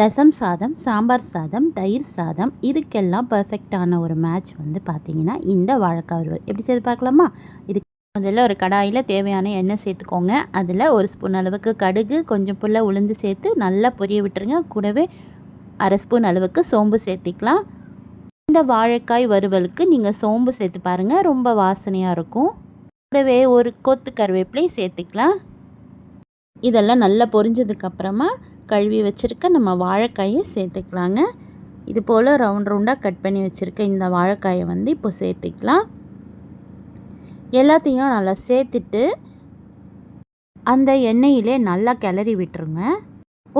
ரசம் சாதம் சாம்பார் சாதம் தயிர் சாதம் இதுக்கெல்லாம் பர்ஃபெக்டான ஒரு மேட்ச் வந்து பார்த்திங்கன்னா இந்த வாழைக்காய் வறுவல். எப்படி செய்து பார்க்கலாமா? இதுக்கு முதல்ல ஒரு கடாயில் தேவையான எண்ணெய் சேர்த்துக்கோங்க. அதில் ஒரு ஸ்பூன் அளவுக்கு கடுகு கொஞ்சம் புல்ல உளுந்து சேர்த்து நல்லா பொரிய விட்டுருங்க. கூடவே அரை ஸ்பூன் அளவுக்கு சோம்பு சேர்த்திக்கலாம். இந்த வாழைக்காய் வறுவலுக்கு நீங்கள் சோம்பு சேர்த்து பாருங்கள் ரொம்ப வாசனையாக இருக்கும். கூடவே ஒரு கொத்து கருவேப்பிலையும் சேர்த்துக்கலாம். இதெல்லாம் நல்லா பொரிஞ்சதுக்கப்புறமா கழுவி வச்சுருக்க நம்ம வாழைக்காயை சேர்த்துக்கலாங்க. இது போல் ரவுண்ட் ரவுண்டாக கட் பண்ணி வச்சுருக்க இந்த வாழைக்காயை வந்து இப்போ சேர்த்துக்கலாம். எல்லாத்தையும் நல்லா சேர்த்துட்டு அந்த எண்ணெயிலே நல்லா கிளறி விட்டுருங்க.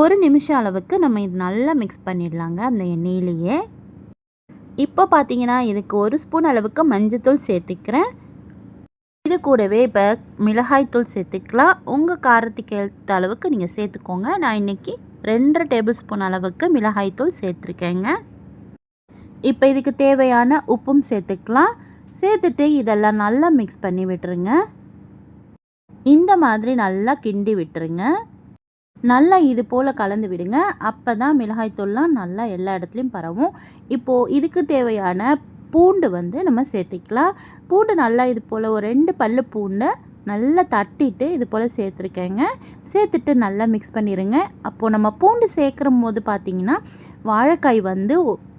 ஒரு நிமிஷம் அளவுக்கு நம்ம இது நல்லா மிக்ஸ் பண்ணிடலாங்க அந்த எண்ணெயிலேயே. இப்போ பார்த்தீங்கன்னா இதுக்கு ஒரு ஸ்பூன் அளவுக்கு மஞ்சத்தூள் சேர்த்துக்கிறேன். இது கூடவே இப்போ மிளகாய்த்தூள் சேர்த்துக்கலாம். உங்கள் காரத்துக்கு ஏற்ற அளவுக்கு நீங்கள் சேர்த்துக்கோங்க. நான் இன்றைக்கி ரெண்டரை டேபிள் ஸ்பூன் அளவுக்கு மிளகாய்த்தூள் சேர்த்துருக்கேங்க. இப்போ இதுக்கு தேவையான உப்பும் சேர்த்துக்கலாம். சேர்த்துட்டு இதெல்லாம் நல்லா மிக்ஸ் பண்ணி விட்டுருங்க. இந்த மாதிரி நல்லா கிண்டி விட்டுருங்க. நல்லா இது போல் கலந்து விடுங்க. அப்போ தான் மிளகாய்த்தூள்லாம் நல்லா எல்லா இடத்துலையும் பரவும். இப்போது இதுக்கு தேவையான பூண்டு வந்து நம்ம சேர்த்திக்கலாம். பூண்டு நல்லா இது போல் ஒரு ரெண்டு பல் பூண்டை நல்லா தட்டிட்டு இது போல் சேர்த்துருக்கேங்க. சேர்த்துட்டு நல்லா மிக்ஸ் பண்ணிடுங்க அப்போது நம்ம பூண்டு சேர்க்குற போது பார்த்திங்கன்னா வாழைக்காய் வந்து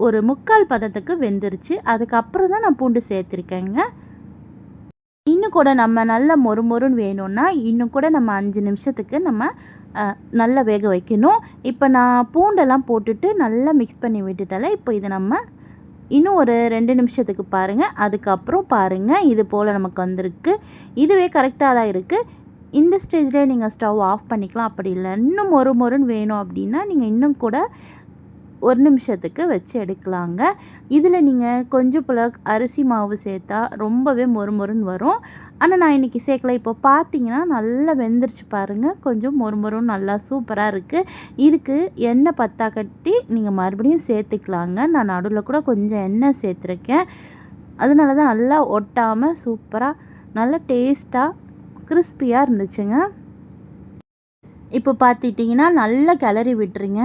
ஒரு முக்கால் பதத்துக்கு வெந்துருச்சு. அதுக்கப்புறம் தான் நான் பூண்டு சேர்த்துருக்கேங்க. இன்னும் கூட நம்ம நல்ல மொறு மொறுன்னு வேணும்னா இன்னும் கூட நம்ம அஞ்சு நிமிஷத்துக்கு நம்ம நல்லா வேக வைக்கணும். இப்போ நான் பூண்டெல்லாம் போட்டுட்டு நல்லா மிக்ஸ் பண்ணி விட்டுட்டால இப்போ இதை நம்ம இன்னும் ஒரு ரெண்டு நிமிஷத்துக்கு பாருங்கள் அதுக்கப்புறம் பாருங்கள் இது போல் நமக்கு வந்திருக்கு. இதுவே கரெக்டாக தான் இருக்குது இந்த ஸ்டேஜ்லேயே நீங்கள் ஸ்டவ் ஆஃப் பண்ணிக்கலாம். அப்படி இல்லை. இன்னும் மொறு மொறுன்னு வேணும் அப்படின்னா நீங்கள் இன்னும் கூட ஒரு நிமிஷத்துக்கு வச்சு எடுக்கலாங்க. இதில் நீங்கள் கொஞ்சம் போல் அரிசி மாவு சேர்த்தா ரொம்பவே மொறுமொறுன்னு வரும். ஆனால் நான் இன்றைக்கி சேர்க்கல. இப்போ பார்த்தீங்கன்னா நல்லா வெந்துருச்சு பாருங்கள் கொஞ்சம் மொறுமொறும் நல்லா சூப்பராக இருக்குது இதுக்கு எண்ணெய் பத்தா கட்டி நீங்கள் மறுபடியும் சேர்த்துக்கலாங்க. நான் நடுவில் கூட கொஞ்சம் எண்ணெய் சேர்த்துருக்கேன். அதனால தான் நல்லா ஒட்டாமல் சூப்பராக நல்லா டேஸ்ட்டாக கிறிஸ்பியாக இருந்துச்சுங்க. இப்போ பார்த்துட்டிங்கன்னா நல்லா கிளறி விட்டுருங்க.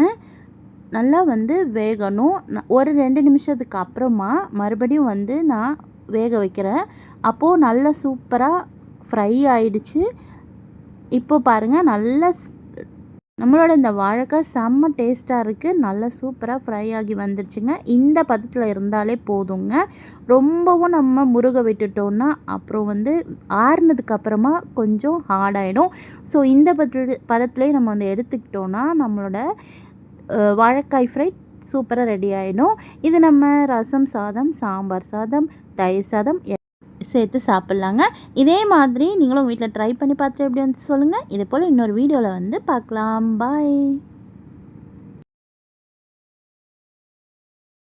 நல்லா வந்து வேகணும். ஒரு ரெண்டு நிமிஷத்துக்கு அப்புறமா மறுபடியும் வந்து நான் வேக வைக்கிறேன். அப்போது நல்லா சூப்பராக ஃப்ரை ஆயிடுச்சு. இப்போ பாருங்கள் நல்லா நம்மளோட இந்த வாழைக்காய் செம்ம டேஸ்ட்டாக இருக்குது நல்லா சூப்பராக ஃப்ரை ஆகி வந்துருச்சுங்க. இந்த பதத்தில் இருந்தாலே போதுங்க. ரொம்பவும் நம்ம முருக விட்டுட்டோன்னா அப்புறம் வந்து ஆறுனதுக்கு அப்புறமா கொஞ்சம் ஹார்டாயிடும் ஸோ இந்த பதத்தில் பதத்துலேயே நம்ம வந்து எடுத்துக்கிட்டோன்னா நம்மளோட வாழைக்காய் ஃப்ரை சூப்பராக ரெடி ஆகிடும் இது நம்ம ரசம் சாதம் சாம்பார் சாதம் தயிர் சாதம் சேர்த்து சாப்பிட்லாங்க. இதே மாதிரி நீங்களும் வீட்டில் ட்ரை பண்ணி பார்த்துட்டு எப்படி வந்து சொல்லுங்கள் இதே போல் இன்னொரு வீடியோவில் வந்து பார்க்கலாம். பாய்